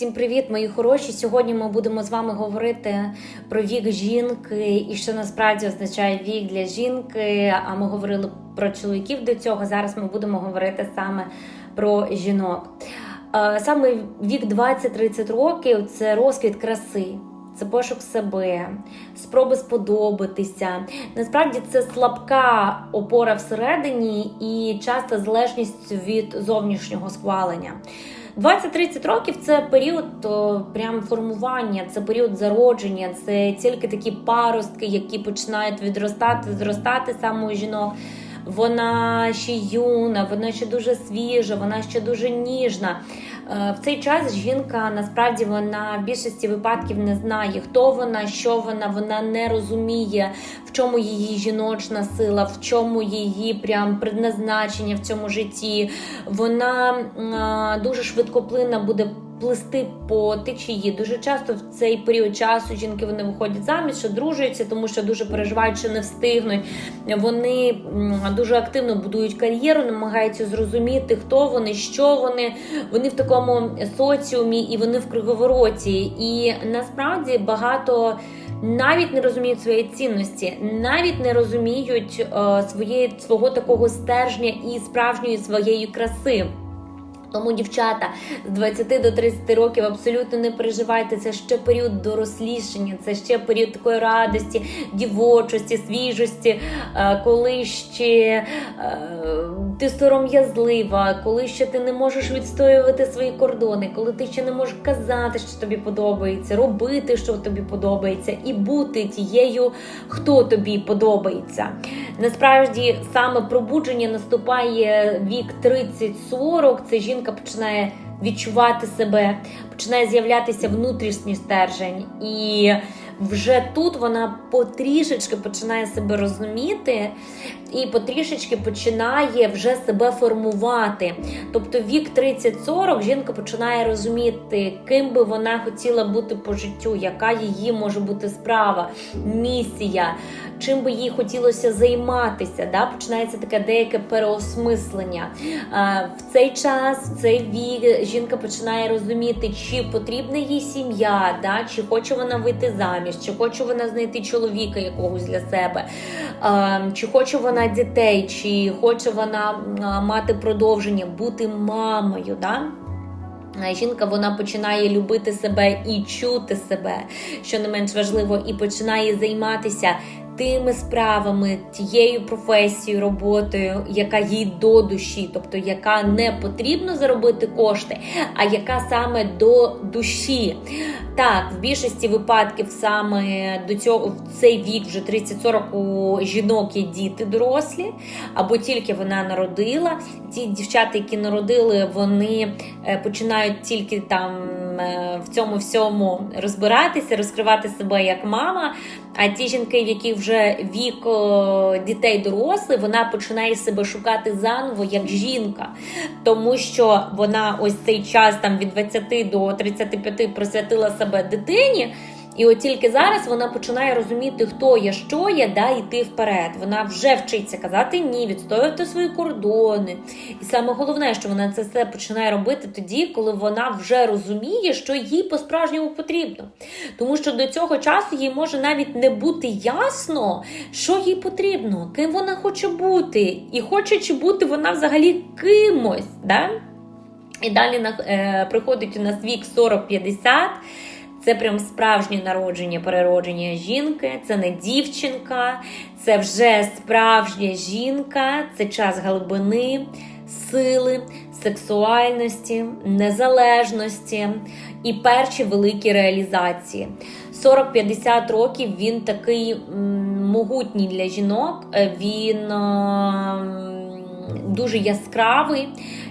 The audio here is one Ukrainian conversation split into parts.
Всім привіт, мої хороші. Сьогодні ми будемо з вами говорити про вік жінки і що насправді означає вік для жінки. А ми говорили про чоловіків до цього. Зараз ми будемо говорити саме про жінок. Е, Саме вік 20-30 років це розквіт краси. Це пошук себе, спроби сподобатися. Насправді це слабка опора всередині і часто залежність від зовнішнього схвалення. 20-30 років це період о, прям формування, це період зародження, це тільки такі паростки, які починають відростати, зростати саме у жінок. Вона ще юна, вона ще дуже свіжа, вона ще дуже ніжна. Е, В цей час жінка насправді вона в більшості випадків не знає, хто вона, що вона, вона не розуміє, в чому її жіночна сила, в чому її прям предназначення в цьому житті. Вона дуже швидкоплинна буде плисти по течії. Дуже часто в цей період часу жінки вони виходять заміж, одружуються, тому що дуже переживають, що не встигнуть. Вони дуже активно будують кар'єру, намагаються зрозуміти, хто вони, що вони. Вони в такому соціумі і вони в круговороті. І насправді багато. Навіть не розуміють своєї цінності, навіть не розуміють е, своєї свого такого стержня і справжньої своєї краси. Тому, дівчата, з 20 до 30 років абсолютно не переживайте. Це ще період дорослішання, це ще період такої радості, дівочості, свіжості, е, коли ще е, ти сором'язлива, коли ще ти не можеш відстоювати свої кордони, коли ти ще не можеш казати, що тобі подобається, робити, що тобі подобається, і бути тією, хто тобі подобається. Насправді саме пробудження наступає вік 30-40, це жінка починає відчувати себе, починає з'являтися внутрішній стержень. І вже тут вона потрішечки починає себе розуміти і потрішечки починає вже себе формувати. Тобто вік 30-40 жінка починає розуміти, ким би вона хотіла бути по життю, яка її може бути справа, місія, чим би їй хотілося займатися. Да? Починається таке деяке переосмислення. В цей час, в цей вік, жінка починає розуміти, чи потрібна їй сім'я, да? чи хоче вона вийти заміж, чи хоче вона знайти чоловіка якогось для себе, чи хоче вона дітей, чи хоче вона мати продовження, бути мамою. Да? Жінка вона починає любити себе і чути себе, що не менш важливо, і починає займатися тими справами, тією професією, роботою, яка їй до душі, тобто яка не потрібно заробити кошти, а яка саме до душі. Так, в більшості випадків саме до цього в цей вік, вже 30-40 у жінок є діти дорослі, або тільки вона народила. Ті дівчата, які народили, вони е, починають тільки там в цьому всьому розбиратися, розкривати себе як мама. А ті жінки, яких вже вік дітей доросли, вона починає себе шукати заново як жінка, тому що вона ось цей час там від 20 до 35 присвятила себе дитині. І от тільки зараз вона починає розуміти, хто є, що є, да, йти вперед. Вона вже вчиться казати ні, відстоювати свої кордони. І саме головне, що вона це все починає робити тоді, коли вона вже розуміє, що їй по-справжньому потрібно. Тому що до цього часу їй може навіть не бути ясно, що їй потрібно, ким вона хоче бути, і хоче чи бути вона взагалі кимось. Да? І далі е, приходить у нас вік 40-50. Це прям справжнє народження, переродження жінки, це не дівчинка, це вже справжня жінка, це час глибини, сили, сексуальності, незалежності і перші великі реалізації. 40-50 років він такий могутній для жінок, е, він ем, дуже яскравий.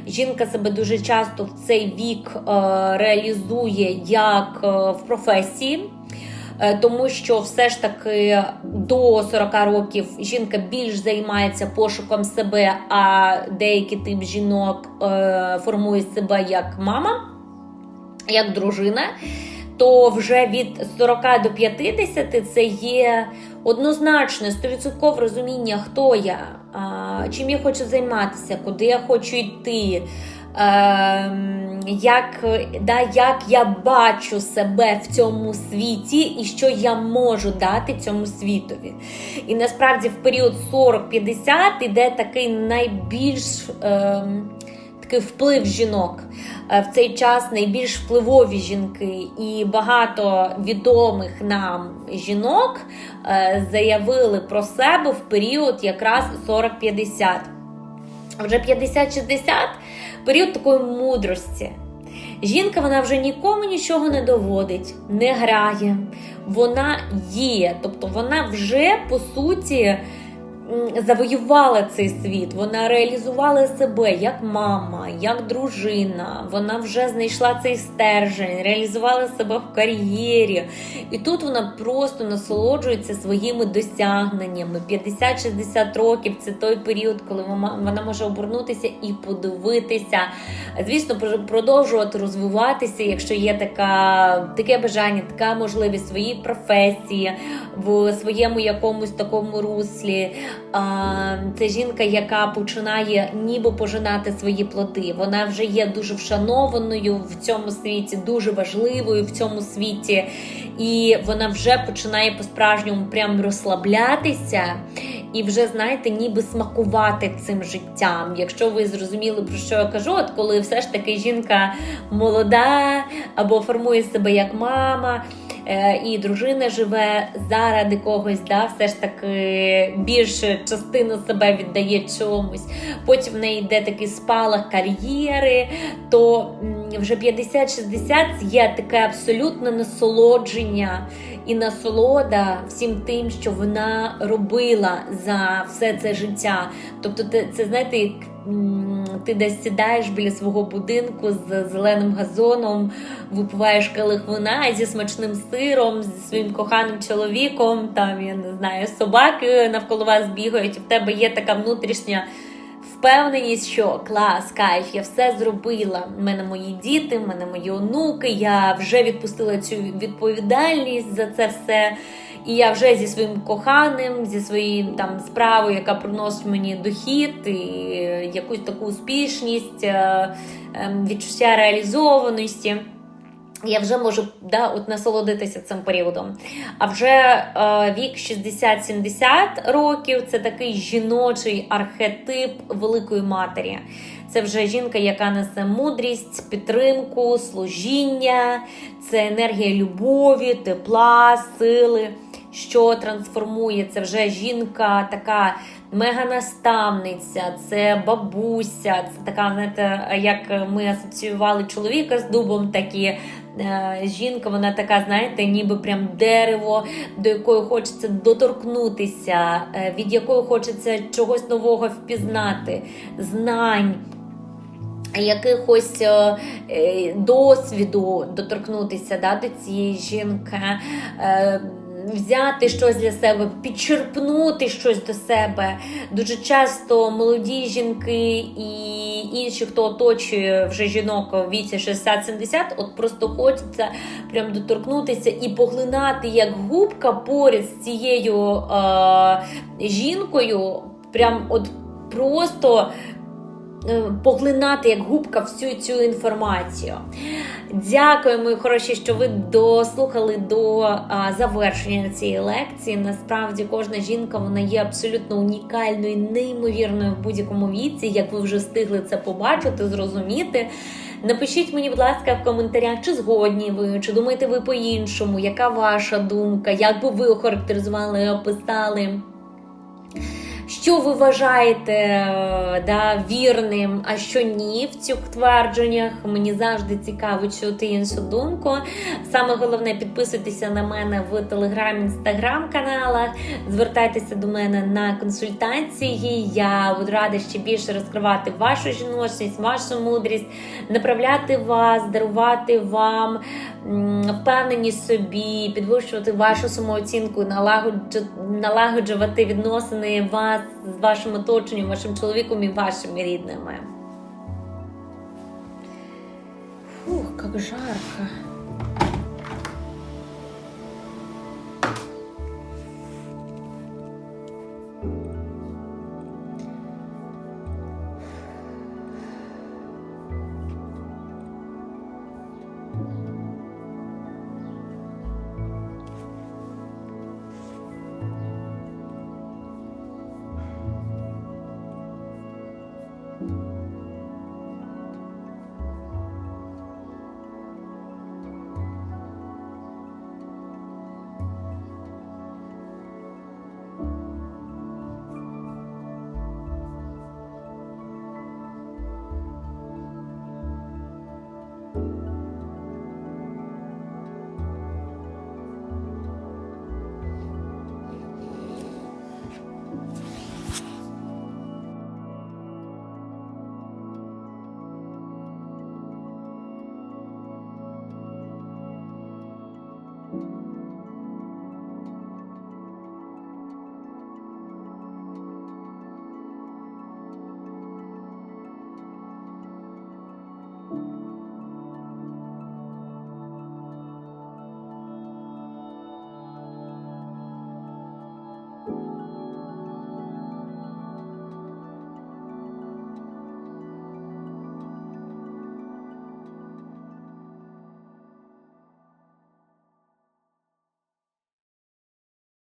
Жінка себе дуже часто в цей вік е, реалізує як е, в професії. Е, Тому що все ж таки до 40 років жінка більш займається пошуком себе, а деякий тип жінок формує себе як мама, як дружина. То вже від 40 до 50 це є однозначне 100% розуміння, хто я, чим я хочу займатися, куди я хочу йти, ем, як, да, як я бачу себе в цьому світі і що я можу дати цьому світові. І насправді в період 40-50 іде такий найбільш е, такий вплив жінок. Е, В цей час найбільш впливові жінки і багато відомих нам жінок е, заявили про себе в період якраз 40-50. Вже 50-60 період такої мудрості. Жінка вона вже нікому нічого не доводить, не грає, вона є. Тобто вона вже по суті завоювала цей світ, вона реалізувала себе як мама, як дружина. Вона вже знайшла цей стержень, реалізувала себе в кар'єрі. І тут вона просто насолоджується своїми досягненнями. 50-60 років це той період, коли вона може обернутися і подивитися. Звісно, продовжувати розвиватися, якщо є така, таке бажання, така можливість в своїй професії, в своєму якомусь такому руслі. Це жінка, яка починає ніби пожинати свої плоди. Вона вже є дуже вшанованою в цьому світі, дуже важливою в цьому світі, і вона вже починає по-справжньому прям розслаблятися. І вже знаєте, ніби смакувати цим життям. Якщо ви зрозуміли про що я кажу, от коли все ж таки жінка молода або формує себе як мама, і дружина живе заради когось, да, все ж таки більше частину себе віддає чомусь. Потім в неї йде такий спалах кар'єри, то вже 50-60 є таке абсолютне насолодження і насолода всім тим, що вона робила за все це життя. Тобто, це, знаєте, як ти десь сідаєш біля свого будинку з зеленим газоном, випиваєш келих вина зі смачним сиром, зі своїм коханим чоловіком, там я не знаю, собаки навколо вас бігають, і в тебе є така внутрішня. Впевненість, що клас, кайф, я все зробила. У мене мої діти, в мене мої онуки. Я вже відпустила цю відповідальність за це все. І я вже зі своїм коханим, зі своєю там справою, яка приносить мені дохід, і якусь таку успішність, е, ем, відчуття реалізованості. Я вже можу да, от насолодитися цим періодом. А вже е, вік 60-70 років це такий жіночий архетип великої матері. Це вже жінка, яка несе мудрість, підтримку, служіння, це енергія любові, тепла, сили, що трансформує. Це вже жінка така меганаставниця, це бабуся, це така, знаєте, як ми асоціювали чоловіка з дубом, так і е, жінка, вона така, знаєте, ніби прям дерево, до якої хочеться доторкнутися, е, від якої хочеться чогось нового впізнати, знань. Якихось е, досвіду доторкнутися да, до цієї жінки, взяти щось для себе, підчерпнути щось до себе. Дуже часто молоді жінки і інші, хто оточує вже жінок у віці 60-70, от просто хочеться прям доторкнутися і поглинати як губка поряд з цією е, жінкою, прям от просто. Е, Поглинати як губка всю цю інформацію. Дякую, мої хороші, що ви дослухали до а, завершення цієї лекції. Насправді, кожна жінка вона є абсолютно унікальною, неймовірною в будь-якому віці, як ви вже встигли це побачити, зрозуміти. Напишіть мені, будь ласка, в коментарях, чи згодні ви, чи думаєте ви по-іншому, яка ваша думка, як би ви охарактеризували і описали. Що ви вважаєте е, да, вірним, а що ні в цих твердженнях? Мені завжди цікаво чути іншу думку. Саме головне підписуйтеся на мене в телеграм, інстаграм каналах. Звертайтеся до мене на консультації. Я буду рада ще більше розкривати вашу жіночність, вашу мудрість, направляти вас, дарувати вам впевненість собі, підвищувати вашу самооцінку, налагоджувати відносини вас з вашим оточенням, вашим чоловіком і вашими рідними. Фух, як жарко.